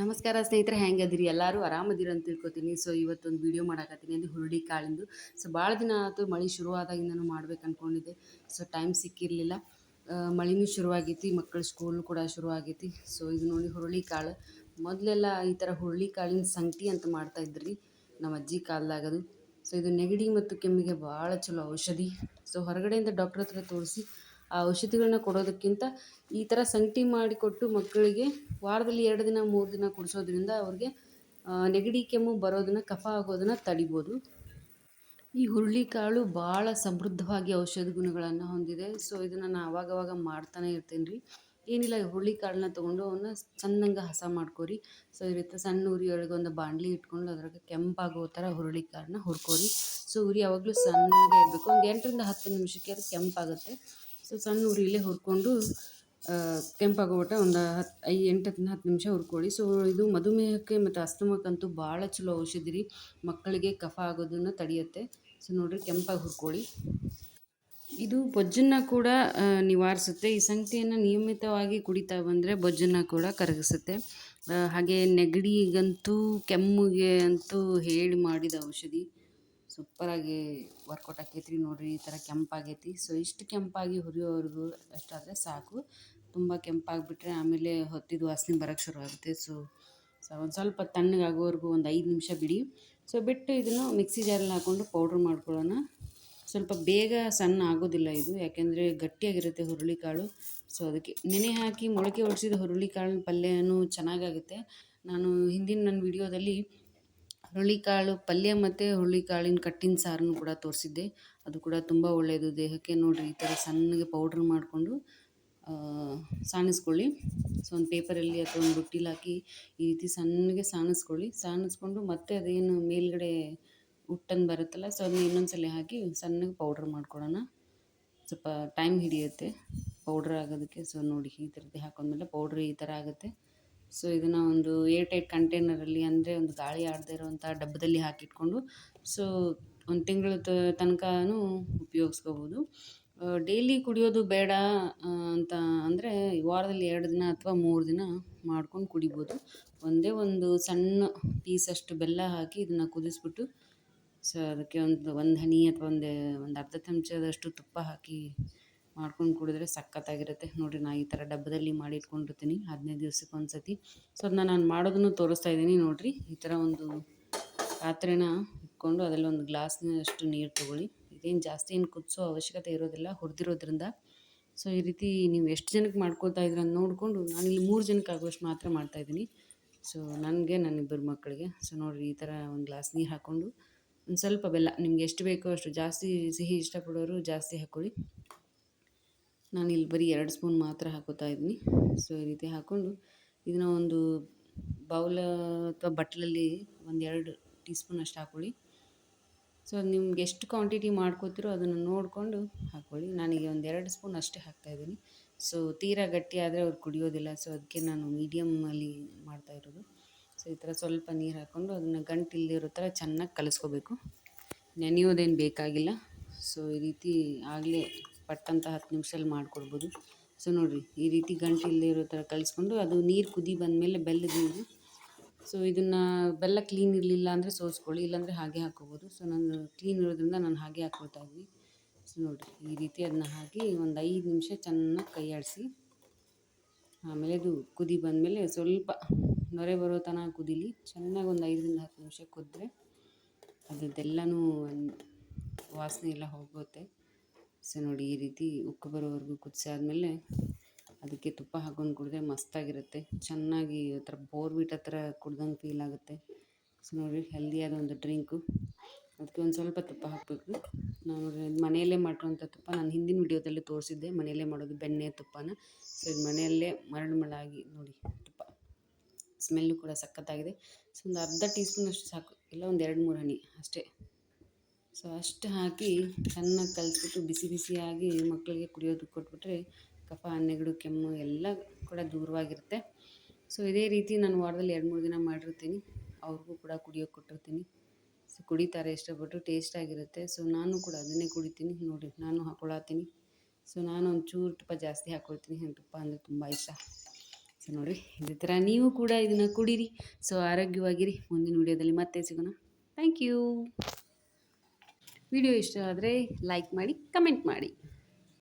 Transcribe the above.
ನಮಸ್ಕಾರ ಸ್ನೇಹಿತರೆ, ಹೆಂಗೆ ಅದಿರಿ? ಎಲ್ಲರೂ ಆರಾಮದಿರಿ ಅಂತ ತಿಳ್ಕೊತೀನಿ. ಸೊ ಇವತ್ತೊಂದು ವಿಡಿಯೋ ಮಾಡಾಕತ್ತೀನಿ ಅಂದ್ರೆ ಹುರುಳಿ ಕಾಳಿಂದು. ಸೊ ಭಾಳ ದಿನ ಆಯಿತು ಮಳೆ ಶುರುವಾದಾಗಿಂದನೂ ಮಾಡ್ಬೇಕು ಅಂದ್ಕೊಂಡಿದ್ದೆ ಸೊ ಟೈಮ್ ಸಿಕ್ಕಿರಲಿಲ್ಲ. ಮಳೆನೂ ಶುರುವಾಗೈತಿ ಮಕ್ಕಳ ಸ್ಕೂಲ್ ಕೂಡ ಶುರುವಾಗೈತಿ ಸೊ ಇದು ನೋಡಿ ಹುರುಳಿ ಕಾಳು. ಮೊದಲೆಲ್ಲ ಈ ಥರ ಹುರುಳಿ ಕಾಳಿನ ಸಂಗಟಿ ಅಂತ ಮಾಡ್ತಾ ಇದ್ರಿ ನಮ್ಮ ಅಜ್ಜಿ ಕಾಲದಾಗದು. ಸೊ ಇದು ನೆಗಡಿ ಮತ್ತು ಕೆಮ್ಮಿಗೆ ಭಾಳ ಚಲೋ ಔಷಧಿ. ಸೊ ಹೊರಗಡೆಯಿಂದ ಡಾಕ್ಟ್ರ್ ಹತ್ರ ತೋರಿಸಿ ಆ ಔಷಧಿಗಳನ್ನ ಕೊಡೋದಕ್ಕಿಂತ ಈ ಥರ ಸಂಗಟಿ ಮಾಡಿಕೊಟ್ಟು ಮಕ್ಕಳಿಗೆ ವಾರದಲ್ಲಿ ಎರಡು ದಿನ, ಮೂರು ದಿನ ಕುಡಿಸೋದ್ರಿಂದ ಅವ್ರಿಗೆ ನೆಗಡಿ, ಕೆಮ್ಮು ಬರೋದನ್ನು, ಕಫ ಆಗೋದನ್ನು ತಡಿಬೋದು. ಈ ಹುರುಳಿಕಾಳು ಭಾಳ ಸಮೃದ್ಧವಾಗಿ ಔಷಧ ಗುಣಗಳನ್ನು ಹೊಂದಿದೆ. ಸೊ ಇದನ್ನು ನಾನು ಆವಾಗವಾಗ ಮಾಡ್ತಾನೆ ಇರ್ತೀನಿ ರೀ ಏನಿಲ್ಲ ಹುರುಳಿ ಕಾಳನ್ನ ತೊಗೊಂಡು ಅವನ್ನ ಚೆನ್ನಾಗಿ ಹಸ ಮಾಡ್ಕೋರಿ. ಸೊ ಈ ರೀತಿ ಸಣ್ಣ ಉರಿ ಒಳಗೆ ಒಂದು ಬಾಣಲಿ ಇಟ್ಕೊಂಡು ಅದ್ರಾಗ ಕೆಂಪಾಗೋ ಥರ ಹುರುಳಿ ಕಾಳನ್ನ ಹುರ್ಕೋರಿ. ಸೊ ಉರಿ ಯಾವಾಗಲೂ ಸಣ್ಣಗೆ ಇರಬೇಕು. ಒಂದು ಎಂಟರಿಂದ ಹತ್ತು ನಿಮಿಷಕ್ಕೆ ಅದು ಕೆಂಪಾಗುತ್ತೆ. ಸೊ ಸಣ್ಣ ಉರಿಲೇ ಹುರ್ಕೊಂಡು ಕೆಂಪಾಗೋಬಿಟ್ಟ ಒಂದು ಹತ್ತು ಐ ಎಂಟರಿಂದ ಹತ್ತು ನಿಮಿಷ ಹುರ್ಕೊಳ್ಳಿ. ಸೊ ಇದು ಮಧುಮೇಹಕ್ಕೆ ಮತ್ತು ಅಸ್ತಮಕ್ಕಂತೂ ಭಾಳ ಚಲೋ ಔಷಧಿ ರೀ. ಮಕ್ಕಳಿಗೆ ಕಫ ಆಗೋದನ್ನು ತಡೆಯುತ್ತೆ. ಸೊ ನೋಡಿರಿ ಕೆಂಪಾಗಿ ಹುರ್ಕೊಳ್ಳಿ. ಇದು ಬೊಜ್ಜನ್ನು ಕೂಡ ನಿವಾರಿಸುತ್ತೆ. ಈ ಸಂಖ್ಯೆಯನ್ನು ನಿಯಮಿತವಾಗಿ ಕುಡಿತಾ ಬಂದರೆ ಬೊಜ್ಜನ್ನು ಕೂಡ ಕರಗಿಸುತ್ತೆ. ಹಾಗೆ ನೆಗಡಿಗಂತೂ ಕೆಮ್ಮಿಗೆ ಅಂತೂ ಹೇಳಿ ಮಾಡಿದ ಔಷಧಿ. ಸೂಪರಾಗಿ ವರ್ಕೌಟ್ ಆಕೈತಿ ರೀ ನೋಡಿರಿ, ಈ ಥರ ಕೆಂಪಾಗೈತಿ. ಸೊ ಇಷ್ಟು ಕೆಂಪಾಗಿ ಹುರಿಯೋವರೆಗೂ ಅಷ್ಟಾದರೆ ಸಾಕು. ತುಂಬ ಕೆಂಪಾಗಿಬಿಟ್ರೆ ಆಮೇಲೆ ಹೊತ್ತಿದ ವಾಸನೆ ಬರೋಕ್ಕೆ ಶುರುವಾಗುತ್ತೆ. ಸೊ ಸೊ ಒಂದು ಸ್ವಲ್ಪ ತಣ್ಣಗಾಗೋವರೆಗೂ ಒಂದು ಐದು ನಿಮಿಷ ಬಿಡಿ. ಸೊ ಬಿಟ್ಟು ಇದನ್ನು ಮಿಕ್ಸಿ ಜಾರಲ್ಲಿ ಹಾಕ್ಕೊಂಡು ಪೌಡ್ರ್ ಮಾಡ್ಕೊಳ್ಳೋಣ. ಸ್ವಲ್ಪ ಬೇಗ ಸಣ್ಣ ಆಗೋದಿಲ್ಲ ಇದು, ಯಾಕೆಂದರೆ ಗಟ್ಟಿಯಾಗಿರುತ್ತೆ ಹುರುಳಿಕಾಳು. ಸೊ ಅದಕ್ಕೆ ನೆನೆ ಹಾಕಿ ಮೊಳಕೆ ಹೊಡಿಸಿದ ಹುರುಳಿಕಾಳಿನ ಪಲ್ಯನೂ ಚೆನ್ನಾಗಾಗುತ್ತೆ. ನಾನು ಹಿಂದಿನ ನನ್ನ ವಿಡಿಯೋದಲ್ಲಿ ಹುರುಳಿಕಾಳು, ಪಲ್ಯ ಮತ್ತು ಹುರುಳಿಕಾಳಿನ ಕಟ್ಟಿನ ಸಾರನ್ನು ಕೂಡ ತೋರಿಸಿದ್ದೆ. ಅದು ಕೂಡ ತುಂಬ ಒಳ್ಳೆಯದು ದೇಹಕ್ಕೆ ನೋಡಿರಿ, ಈ ಥರ ಸಣ್ಣಗೆ ಪೌಡ್ರ್ ಮಾಡಿಕೊಂಡು ಸಾಣಿಸ್ಕೊಳ್ಳಿ. ಸೊ, ಒಂದು ಪೇಪರಲ್ಲಿ ಅಥವಾ ಒಂದು ಬುಟ್ಟಿಲಿ ಹಾಕಿ ಈ ರೀತಿ ಸಣ್ಣಗೆ ಸಾಣಿಸ್ಕೊಳ್ಳಿ. ಸಾಣಿಸ್ಕೊಂಡು ಮತ್ತೆ ಅದೇನು ಮೇಲ್ಗಡೆ ಹುಟ್ಟನ್ನು ಬರುತ್ತಲ್ಲ, ಸೊ, ಅದನ್ನ ಇನ್ನೊಂದು ಸಲ ಹಾಕಿ ಸಣ್ಣಗೆ ಪೌಡ್ರ್ ಮಾಡ್ಕೊಳ್ಳೋಣ ಸ್ವಲ್ಪ ಟೈಮ್ ಹಿಡಿಯುತ್ತೆ ಪೌಡ್ರ್ ಆಗೋದಕ್ಕೆ. ಸೊ, ನೋಡಿ, ಈ ಥರದ್ದು ಹಾಕೊಂಡ್ಮೇಲೆ ಪೌಡ್ರ್ ಈ ಥರ ಆಗುತ್ತೆ. ಸೊ ಇದನ್ನು ಒಂದು ಏರ್ ಟೈಟ್ ಕಂಟೈನರಲ್ಲಿ ಅಂದರೆ ಒಂದು ಗಾಳಿ ಆಡದೇ ಇರುವಂಥ ಡಬ್ಬದಲ್ಲಿ ಹಾಕಿಟ್ಕೊಂಡು ಸೊ ಒಂದು ತಿಂಗಳ ತನಕನೂ ಉಪಯೋಗಿಸ್ಕೋಬೋದು. ಡೈಲಿ ಕುಡಿಯೋದು ಬೇಡ ಅಂತ ಅಂದರೆ ವಾರದಲ್ಲಿ ಎರಡು ದಿನ ಅಥವಾ ಮೂರು ದಿನ ಮಾಡ್ಕೊಂಡು ಕುಡಿಬೋದು. ಒಂದೇ ಒಂದು ಸಣ್ಣ ಪೀಸಷ್ಟು ಬೆಲ್ಲ ಹಾಕಿ ಇದನ್ನು ಕುದಿಸ್ಬಿಟ್ಟು ಸೊ ಅದಕ್ಕೆ ಒಂದು ಒಂದು ಹನಿ ಅಥವಾ ಒಂದು ಒಂದು ಅರ್ಧ ಚಮಚದಷ್ಟು ತುಪ್ಪ ಹಾಕಿ ಮಾಡ್ಕೊಂಡು ಕುಡಿದ್ರೆ ಸಖತ್ತಾಗಿರುತ್ತೆ. ನೋಡಿ ನಾನು ಈ ಥರ ಡಬ್ಬದಲ್ಲಿ ಮಾಡಿ ಇಟ್ಕೊಂಡಿರ್ತೀನಿ. ಹದಿನೈದು ದಿವ್ಸಕ್ಕೆ ಒಂದು ಸತಿ ಸೊ ಅದನ್ನ ನಾನು ಮಾಡೋದನ್ನು ತೋರಿಸ್ತಾ ಇದ್ದೀನಿ. ನೋಡಿರಿ, ಈ ಥರ ಒಂದು ಪಾತ್ರೆನ ಇಟ್ಕೊಂಡು ಅದರಲ್ಲಿ ಒಂದು ಗ್ಲಾಸ್ನಷ್ಟು ನೀರು ತೊಗೊಳ್ಳಿ. ಇದೇನು ಜಾಸ್ತಿ ಏನು ಕುದಿಸೋ ಅವಶ್ಯಕತೆ ಇರೋದಿಲ್ಲ, ಹುರಿದಿರೋದ್ರಿಂದ. ಸೊ ಈ ರೀತಿ ನೀವು ಎಷ್ಟು ಜನಕ್ಕೆ ಮಾಡ್ಕೊಳ್ತಾ ಇದ್ರೆ ಅಂತ ನೋಡಿಕೊಂಡು ಇಲ್ಲಿ ಮೂರು ಜನಕ್ಕೆ ಆಗುವಷ್ಟು ಮಾತ್ರ ಮಾಡ್ತಾಯಿದ್ದೀನಿ ಸೊ ನನಗೆ ನನ್ನ ಇಬ್ಬರು ಮಕ್ಕಳಿಗೆ. ಸೊ ನೋಡಿರಿ, ಈ ಥರ ಒಂದು ಗ್ಲಾಸ್ ನೀರು ಹಾಕ್ಕೊಂಡು ಒಂದು ಸ್ವಲ್ಪ ಬೆಲ್ಲ. ನಿಮ್ಗೆ ಎಷ್ಟು ಬೇಕೋ ಅಷ್ಟು ಜಾಸ್ತಿ ಸಿಹಿ ಇಷ್ಟಪಡೋರು ಜಾಸ್ತಿ ಹಾಕ್ಕೊಳ್ಳಿ ನಾನು ಇಲ್ಲಿ ಬರೀ ಎರಡು ಸ್ಪೂನ್ ಮಾತ್ರ ಹಾಕೋತಾ ಇದ್ದೀನಿ. ಸೊ ಈ ರೀತಿ ಹಾಕ್ಕೊಂಡು ಇದನ್ನ ಒಂದು ಬೌಲ ಅಥವಾ ಬಟ್ಲಲ್ಲಿ ಒಂದೆರಡು ಟೀ ಸ್ಪೂನ್ ಅಷ್ಟು ಹಾಕ್ಕೊಳ್ಳಿ ಸೊ ನಿಮ್ಗೆ ಎಷ್ಟು ಕ್ವಾಂಟಿಟಿ ಮಾಡ್ಕೋತಿರೋ ಅದನ್ನು ನೋಡಿಕೊಂಡು ಹಾಕ್ಕೊಳ್ಳಿ ನಾನೀಗ ಒಂದು ಎರಡು ಸ್ಪೂನ್ ಅಷ್ಟೇ ಹಾಕ್ತಾಯಿದ್ದೀನಿ ಸೊ ತೀರಾ ಗಟ್ಟಿ ಆದರೆ ಅವ್ರು ಕುಡಿಯೋದಿಲ್ಲ. ಸೊ ಅದಕ್ಕೆ ನಾನು ಮೀಡಿಯಮ್ಮಲ್ಲಿ ಮಾಡ್ತಾಯಿರೋದು ಸೊ ಈ ಥರ ಸ್ವಲ್ಪ ನೀರು ಹಾಕ್ಕೊಂಡು ಅದನ್ನು ಗಂಟು ಇಲ್ಲದಿರೋ ಥರ ಚೆನ್ನಾಗಿ ಕಲಿಸ್ಕೋಬೇಕು. ನೆನೆಯೋದೇನು ಬೇಕಾಗಿಲ್ಲ. ಸೊ ಈ ರೀತಿ ಆಗಲೇ ಪಟ್ಟಂತ ಹತ್ತು ನಿಮಿಷದಲ್ಲಿ ಮಾಡಿಕೊಡ್ಬೋದು. ಸೊ ನೋಡಿರಿ, ಈ ರೀತಿ ಗಂಟು ಇಲ್ಲದೆ ಇರೋ ಥರ ಕಲಿಸ್ಕೊಂಡು ಅದು ನೀರು ಕುದಿ ಬಂದಮೇಲೆ ಬೆಲ್ಲದ ನೀರು ಸೊ ಇದನ್ನು ಬೆಲ್ಲ ಕ್ಲೀನ್ ಇರಲಿಲ್ಲ ಅಂದರೆ ಸೋಸ್ಕೊಳ್ಳಿ, ಇಲ್ಲಾಂದರೆ ಹಾಗೆ ಹಾಕ್ಕೋಬೋದು. ಸೊ ನಾನು ಕ್ಲೀನ್ ಇರೋದ್ರಿಂದ ನಾನು ಹಾಗೆ ಹಾಕ್ಕೊಳ್ತಾ ಇದ್ವಿ. ಸೊ ನೋಡಿರಿ, ಈ ರೀತಿ ಅದನ್ನ ಹಾಕಿ ಒಂದು ಐದು ನಿಮಿಷ ಚೆನ್ನಾಗಿ ಕೈ ಆಡಿಸಿ ಆಮೇಲೆ ಅದು ಕುದಿ ಬಂದಮೇಲೆ ಸ್ವಲ್ಪ ನೊರೆ ಬರೋ ತನಕ ಕುದೀಲಿ, ಚೆನ್ನಾಗಿ ಒಂದು ಐದರಿಂದ ಹತ್ತು ನಿಮಿಷ ಕುದ್ರೆ, ಅದರದ್ದೆಲ್ಲನೂ ವಾಸನೆ ಎಲ್ಲ ಹೋಗುತ್ತೆ. ಸೊ ನೋಡಿ ಈ ರೀತಿ ಉಕ್ಕು ಬರೋವರೆಗೂ ಕುದಿಸಾದ್ಮೇಲೆ ಅದಕ್ಕೆ ತುಪ್ಪ ಹಾಕೊಂಡು ಕುಡಿದ್ರೆ ಮಸ್ತಾಗಿರುತ್ತೆ. ಚೆನ್ನಾಗಿ ಒಂಥರ ಬೋರ್ಬಿಟ್ ಹತ್ರ ಕುಡ್ದಂಗೆ ಫೀಲ್ ಆಗುತ್ತೆ. ಸೊ ನೋಡಿ ಹೆಲ್ದಿಯಾದ ಒಂದು ಡ್ರಿಂಕು ಅದಕ್ಕೆ ಒಂದು ಸ್ವಲ್ಪ ತುಪ್ಪ ಹಾಕಬೇಕು. ನಾನು ಮನೆಯಲ್ಲೇ ಮಾಡಿರೋಂಥ ತುಪ್ಪ ನಾನು ಹಿಂದಿನ ವಿಡಿಯೋದಲ್ಲಿ ತೋರಿಸಿದ್ದೆ. ಮನೆಯಲ್ಲೇ ಮಾಡೋದು ಬೆಣ್ಣೆ ತುಪ್ಪನ. ಸೊ ಇದು ಮನೆಯಲ್ಲೇ ಮರಳು ಮಳಾಗಿ ನೋಡಿ ತುಪ್ಪ. ಸ್ಮೆಲ್ಲು ಕೂಡ ಸಖತ್ತಾಗಿದೆ. ಸೊ ಒಂದು ಅರ್ಧ ಟೀ ಸ್ಪೂನಷ್ಟು ಸಾಕು. ಇಲ್ಲ ಒಂದು ಎರಡು ಮೂರು ಹನಿ. ಅಷ್ಟೇ. ಸೊ ಅಷ್ಟು ಹಾಕಿ ಚೆನ್ನಾಗಿ ಕಲಿಸ್ಬಿಟ್ಟು ಬಿಸಿ ಬಿಸಿಯಾಗಿ ಮಕ್ಕಳಿಗೆ ಕುಡಿಯೋದಕ್ಕೆ ಕೊಟ್ಬಿಟ್ರೆ ಕಫ, ನೆಗಡು, ಕೆಮ್ಮು ಎಲ್ಲ ಕೂಡ ದೂರವಾಗಿರುತ್ತೆ. ಸೊ ಇದೇ ರೀತಿ ನಾನು ವಾರದಲ್ಲಿ ಎರಡು, ಮೂರು ದಿನ ಮಾಡಿರ್ತೀನಿ. ಅವ್ರಿಗೂ ಕೂಡ ಕುಡಿಯೋಕೆ ಕೊಟ್ಟಿರ್ತೀನಿ. ಸೊ ಕುಡಿತಾರೆ ಇಷ್ಟಪಟ್ಟು ಟೇಸ್ಟಾಗಿರುತ್ತೆ ಸೊ ನಾನು ಕೂಡ ಅದನ್ನೇ ಕುಡಿತೀನಿ. ನೋಡಿ, ನಾನು ಹಾಕೊಳ್ಳತ್ತೀನಿ ಸೊ ನಾನು ಒಂಚೂರು ಚೂರು ತುಪ್ಪ ಜಾಸ್ತಿ ಹಾಕೊಳ್ತೀನಿ. ನನಗೆ ತುಪ್ಪ ಅಂದರೆ ತುಂಬ ಇಷ್ಟ. ಸೊ ನೋಡಿ, ಇದೇ ಥರ ನೀವು ಕೂಡ ಇದನ್ನು ಕುಡೀರಿ. ಸೊ ಆರೋಗ್ಯವಾಗಿರಿ. ಮುಂದಿನ ವಿಡಿಯೋದಲ್ಲಿ ಮತ್ತೆ ಸಿಗೋಣ. ಥ್ಯಾಂಕ್ ಯು ವಿಡಿಯೋ ಇಷ್ಟ ಆದರೆ ಲೈಕ್ ಮಾಡಿ ಕಮೆಂಟ್ ಮಾಡಿ.